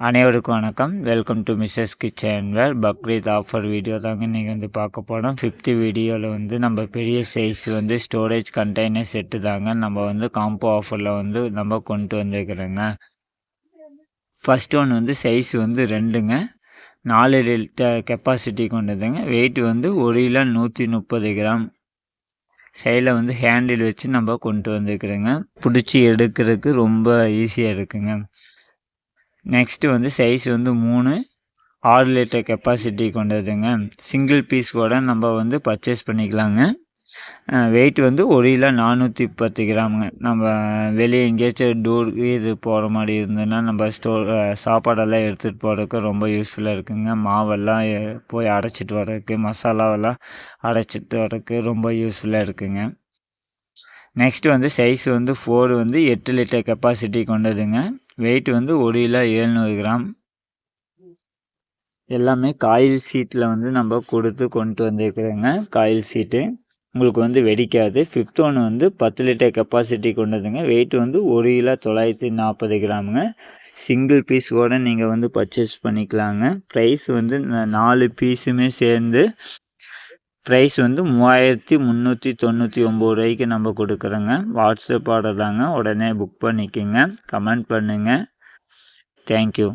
அனைவருக்கும் வணக்கம். Welcome to Mrs Kitchen where Bakrid offer video தாங்க இன்றைக்கி வந்து பார்க்க போகிறோம் ஃபிஃப்த்து வீடியோவில் வந்து நம்ம பெரிய சைஸ் வந்து ஸ்டோரேஜ் கண்டெய்னர் செட்டு தாங்க நம்ம வந்து காம்போ ஆஃபரில் வந்து நம்ம கொண்டு வந்துருக்குறோங்க. ஃபஸ்ட் ஒன் வந்து சைஸ் வந்து ரெண்டுங்க. நாலு லிட்டர் கெப்பாசிட்டி கொண்டதுங்க. வெயிட் வந்து ஒரு கிலோ நூற்றி முப்பது கிராம். சைடில் வந்து ஹேண்டில் வச்சு நம்ம கொண்டு வந்துருக்குறோங்க. பிடிச்சி எடுக்கிறதுக்கு ரொம்ப ஈஸியாக இருக்குங்க. நெக்ஸ்ட்டு வந்து சைஸ் வந்து மூணு. ஆறு லிட்டர் கெப்பாசிட்டி கொண்டதுங்க. சிங்கிள் பீஸ் கூட நம்ம வந்து பர்ச்சேஸ் பண்ணிக்கலாங்க. வெயிட் வந்து ஒரு கிலோ நானூற்றி பத்து கிராமுங்க. நம்ம வெளியே எங்கேயாச்சும் டூர் இது போகிற மாதிரி இருந்ததுன்னா நம்ம ஸ்டோர் சாப்பாடெல்லாம் எடுத்துகிட்டு போகிறதுக்கு ரொம்ப யூஸ்ஃபுல்லாக இருக்குங்க. மாவெல்லாம் போய் அரைச்சிட்டு வர்றதுக்கு மசாலாவெல்லாம் அரைச்சிட்டு வர்றதுக்கு ரொம்ப யூஸ்ஃபுல்லாக இருக்குங்க. நெக்ஸ்ட் வந்து சைஸ் வந்து ஃபோர் வந்து எட்டு லிட்டர் கெப்பாசிட்டி கொண்டதுங்க. வெயிட் வந்து ஒரு கிலோ ஏழ்நூறு கிராம். எல்லாமே காயில் சீட்டில் வந்து நம்ம கொடுத்து கொண்டு வந்துருக்குறோங்க. காயில் சீட்டு உங்களுக்கு வந்து வெடிக்காது. ஃபிஃப்த் ஒன் வந்து பத்து லிட்டர் கெப்பாசிட்டி கொண்டதுங்க. வெயிட் வந்து ஒரு கிலோ தொள்ளாயிரத்தி நாற்பது கிராமுங்க. சிங்கிள் பீஸ் கூட நீங்கள் வந்து பர்ச்சேஸ் பண்ணிக்கலாங்க. ப்ரைஸ் வந்து நாலு பீஸுமே சேர்ந்து ப்ரைஸ் வந்து மூவாயிரத்தி முந்நூற்றி தொண்ணூற்றி ஒம்பது ரூபாய்க்கு நம்ம கொடுக்குறோங்க. வாட்ஸ்அப் ஆர்டர் தாங்க. உடனே புக் பண்ணிக்கோங்க. கமெண்ட் பண்ணுங்கள் தேங்க்யூ